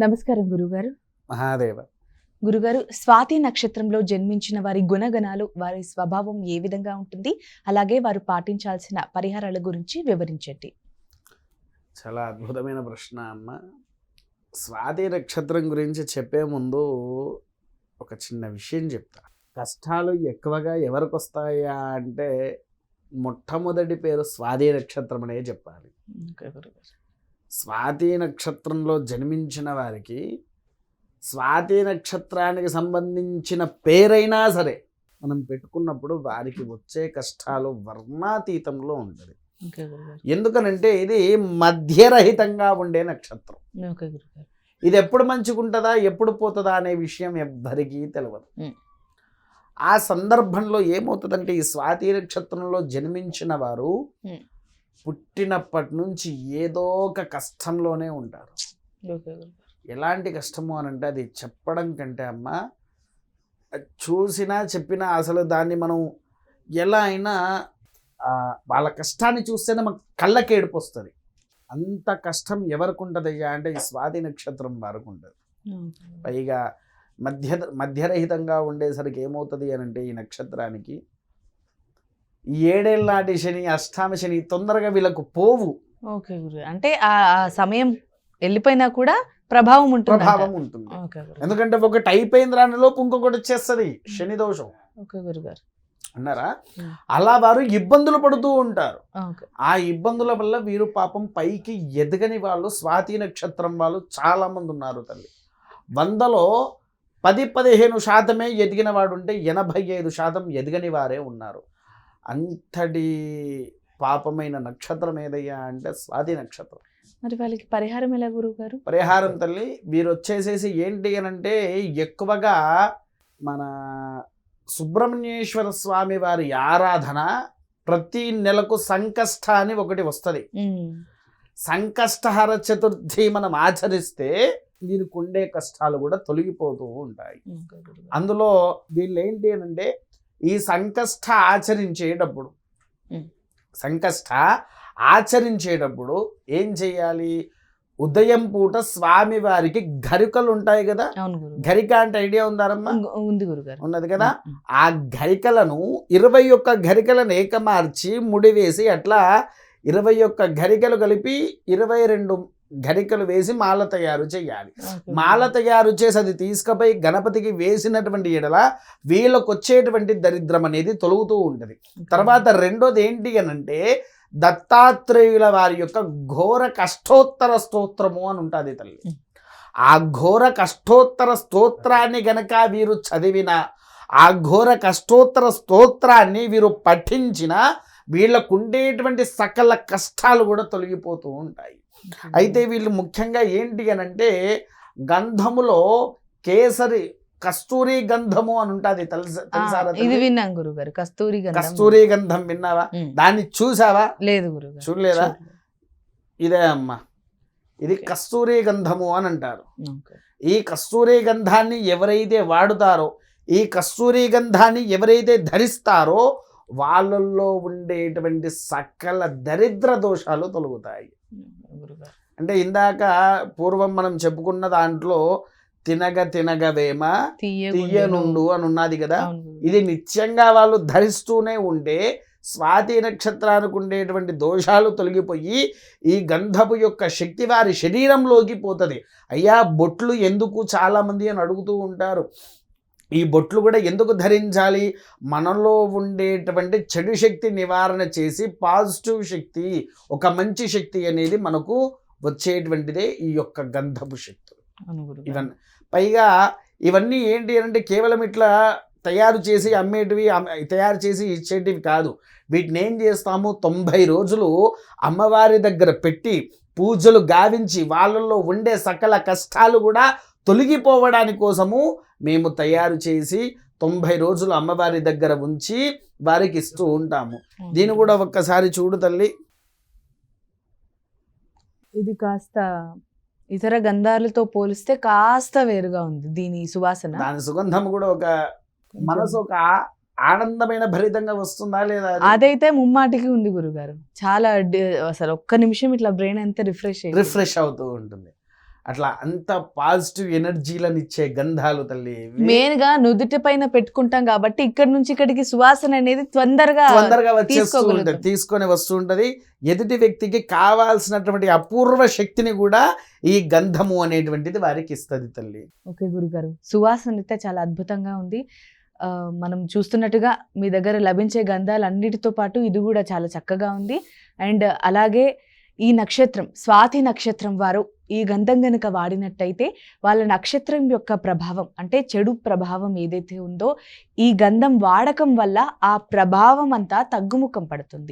నమస్కారం గురుగారు. మహాదేవ. గురుగారు స్వాతి నక్షత్రంలో జన్మించిన వారి గుణగణాలు వారి స్వభావం ఏ విధంగా ఉంటుంది? అలాగే వారు పాటించాల్సిన పరిహారాల గురించి వివరించండి. చాలా అద్భుతమైన ప్రశ్న అమ్మ. స్వాతి నక్షత్రం గురించి చెప్పే ముందు ఒక చిన్న విషయం చెప్తా. కష్టాలు ఎక్కువగా ఎవరికి వస్తాయా అంటే మొట్టమొదటి పేరు స్వాతి నక్షత్రం అనే చెప్పాలి. స్వాతి నక్షత్రంలో జన్మించిన వారికి స్వాతి నక్షత్రానికి సంబంధించిన పేరైనా సరే మనం పెట్టుకున్నప్పుడు వారికి వచ్చే కష్టాలు వర్ణాతీతంలో ఉంటుంది. ఎందుకనంటే ఇది మధ్యరహితంగా ఉండే నక్షత్రం. ఇది ఎప్పుడు మంచిగుంటుందా ఎప్పుడు పోతుందా అనే విషయం ఎవ్వరికీ తెలియదు. ఆ సందర్భంలో ఏమవుతుందంటే ఈ స్వాతి నక్షత్రంలో జన్మించిన వారు. పుట్టినప్పటి నుంచి ఏదో ఒక కష్టంలోనే ఉంటారు. ఎలాంటి కష్టము అని అంటే అది చెప్పడం కంటే అమ్మ చూసినా చెప్పినా అసలు దాన్ని మనం ఎలా అయినా వాళ్ళ కష్టాన్ని చూస్తేనే మాకు కళ్ళకి ఏడుపు వస్తుంది. అంత కష్టం ఎవరికి ఉంటుంది అంటే ఈ స్వాతి నక్షత్రం వారికి ఉంటుంది. పైగా మధ్య మధ్యరహితంగా ఉండేసరికి ఏమవుతుంది అని అంటే ఈ నక్షత్రానికి ఈ ఏడేళ్ళ నాటి శని అష్టామ శని తొందరగా వీళ్ళకు పోవు. ఓకే గురు అంటే ఆ సమయం వెళ్ళిపోయినా కూడా ప్రభావం ఉంటుంది ప్రభావం ఉంటుంది. ఎందుకంటే ఒకటి అయిపోయిన రానిలోపు ఇంకొకటి వచ్చేస్తుంది శని దోషం. ఓకే గురుగారు. అన్నారా. అలా వారు ఇబ్బందులు పడుతూ ఉంటారు. ఆ ఇబ్బందుల వల్ల వీరు పాపం పైకి ఎదగని వాళ్ళు స్వాతి నక్షత్రం వాళ్ళు చాలా మంది ఉన్నారు తల్లి. వందలో పది పదిహేను శాతమే ఎదిగిన వాడు ఉంటే ఎనభై ఐదు శాతం ఎదగని వారే ఉన్నారు. అంతటి పాపమైన నక్షత్రం ఏదయ్యా అంటే స్వాతి నక్షత్రం. మరి వాళ్ళకి పరిహారం ఎలా గురుగారు పరిహారం తల్లి వీరు వచ్చేసేసి ఏంటి అని అంటే ఎక్కువగా మన సుబ్రహ్మణ్యేశ్వర స్వామి వారి ఆరాధన ప్రతి నెలకు సంకష్ట అని ఒకటి వస్తుంది. సంకష్టహర చతుర్థి మనం ఆచరిస్తే వీరికి ఉండే కష్టాలు కూడా తొలగిపోతూ ఉంటాయి. అందులో వీళ్ళు ఏంటి అని అంటే ఈ సంకష్ట ఆచరించేటప్పుడు. సంకష్ట ఆచరించేటప్పుడు ఏం చేయాలి? ఉదయం పూట స్వామి వారికి గరికలు ఉంటాయి కదా గరిక అంటే ఐడియా ఉందారమ్మా ఉంది గురుగారు ఉన్నది కదా? ఆ గరికలను ఇరవై ఒక్క గరికలను ఏకమార్చి ముడివేసి అట్లా ఇరవై ఒక్క గరికలు కలిపి ఇరవై రెండు గరికలు వేసి మాల తయారు చేయాలి. మాల తయారు చేసి అది తీసుకుపోయి గణపతికి వేసినటువంటి ఎడల వీళ్ళకు వచ్చేటువంటి దరిద్రం అనేది తొలుగుతూ ఉంటుంది. తర్వాత రెండోది ఏంటి అని అంటే దత్తాత్రేయుల వారి యొక్క ఘోర కష్టోత్తర స్తోత్రము అని ఉంటుంది తల్లి. ఆ ఘోర కష్టోత్తర స్తోత్రాన్ని గనక వీరు చదివిన ఆ ఘోర కష్టోత్తర స్తోత్రాన్ని వీరు పఠించిన వీళ్ళకు ఉండేటువంటి సకల కష్టాలు కూడా తొలగిపోతూ ఉంటాయి. అయితే వీళ్ళు ముఖ్యంగా ఏంటి అని అంటే గంధములో కేసరి కస్తూరి గంధము అని ఉంటుంది తెలుసా ఇది? విన్నాం గురుగారు కస్తూరి గంధం. కస్తూరి గంధం విన్నావా. దాన్ని చూసావా లేదు గురుగారు చూడలేదా. ఇదే అమ్మా ఇది. కస్తూరి గంధము అని అంటారు. ఈ కస్తూరి గంధాన్ని ఎవరైతే వాడుతారో ఈ కస్తూరి గంధాన్ని ఎవరైతే ధరిస్తారో వాళ్ళల్లో ఉండేటువంటి సకల దరిద్ర దోషాలు తొలగుతాయి అంటే ఇందాక పూర్వం మనం చెప్పుకున్న దాంట్లో తినగ తినగవేమ తీయనుండు అని ఉన్నది కదా. ఇది నిత్యంగా వాళ్ళు ధరిస్తూనే ఉంటే స్వాతి నక్షత్రానికి ఉండేటువంటి దోషాలు తొలగిపోయి ఈ గంధపు యొక్క శక్తి వారి శరీరంలోకి పోతుంది. అయ్యా బొట్లు ఎందుకు చాలామంది అని అడుగుతూ ఉంటారు. ఈ బొట్లు కూడా ఎందుకు ధరించాలి? మనలో ఉండేటువంటి చెడు శక్తి నివారణ చేసి పాజిటివ్ శక్తి ఒక మంచి శక్తి అనేది మనకు వచ్చేటువంటిదే ఈ యొక్క గంధపు శక్తి అవును గురుగారు. ఇవన్నీ పైగా ఇవన్నీ ఏంటి అంటే కేవలం ఇట్లా తయారు చేసి అమ్మేటివి అమ్మ- తయారు చేసి ఇచ్చేటివి కాదు. వీటిని ఏం చేస్తాము? తొంభై రోజులు అమ్మవారి దగ్గర పెట్టి పూజలు గావించి వాళ్ళల్లో ఉండే సకల కష్టాలు కూడా తొలగిపోవడాని కోసము మేము తయారు చేసి తొంభై రోజులు అమ్మవారి దగ్గర ఉంచి వారికి ఇస్తూ ఉంటాము. దీన్ని కూడా ఒక్కసారి చూడు తల్లి. ఇది కాస్త ఇతర గంధాలతో పోలిస్తే కాస్త వేరుగా ఉంది దీని సువాసన. దాని సుగంధం కూడా ఒక మనసు ఒక ఆనందమైన భరితంగా వస్తుందా లేదా అది? అదైతే ముమ్మాటికి ఉంది గురుగారు. చాలా అసలు ఒక్క నిమిషం ఇట్లా బ్రెయిన్ అంతా రిఫ్రెష్ రిఫ్రెష్ అవుతూ ఉంటుంది. అట్లా అంత పాజిటివ్ ఎనర్జీలను ఇచ్చే గంధాలు తల్లి. మెయిన్గా నుదుటి పైన పెట్టుకుంటాం కాబట్టి ఇక్కడ నుంచి ఇక్కడికి సువాసన అనేది తొందరగా తొందరగా వచ్చేస్తూ తీసుకోగలుగుతాం. ఉంటుంది తీసుకొని వస్తూ ఉంటది ఎదుటి వ్యక్తికి కావాల్సినటువంటి అపూర్వ శక్తిని కూడా ఈ గంధము అనేటువంటిది వారికి ఇస్తుంది తల్లి ఓకే గురుగారు సువాసన అయితే చాలా అద్భుతంగా ఉంది ఆ, మనం చూస్తున్నట్టుగా మీ దగ్గర లభించే గంధాలు అన్నిటితో పాటు ఇది కూడా చాలా చక్కగా ఉంది అండ్ అలాగే ఈ నక్షత్రం స్వాతి నక్షత్రం వారు ఈ గంధం గనుక వాడినట్టయితే వాళ్ళ నక్షత్రం యొక్క ప్రభావం అంటే చెడు ప్రభావం ఏదైతే ఉందో ఈ గంధం వాడకం వల్ల ఆ ప్రభావం అంతా తగ్గుముఖం పడుతుంది.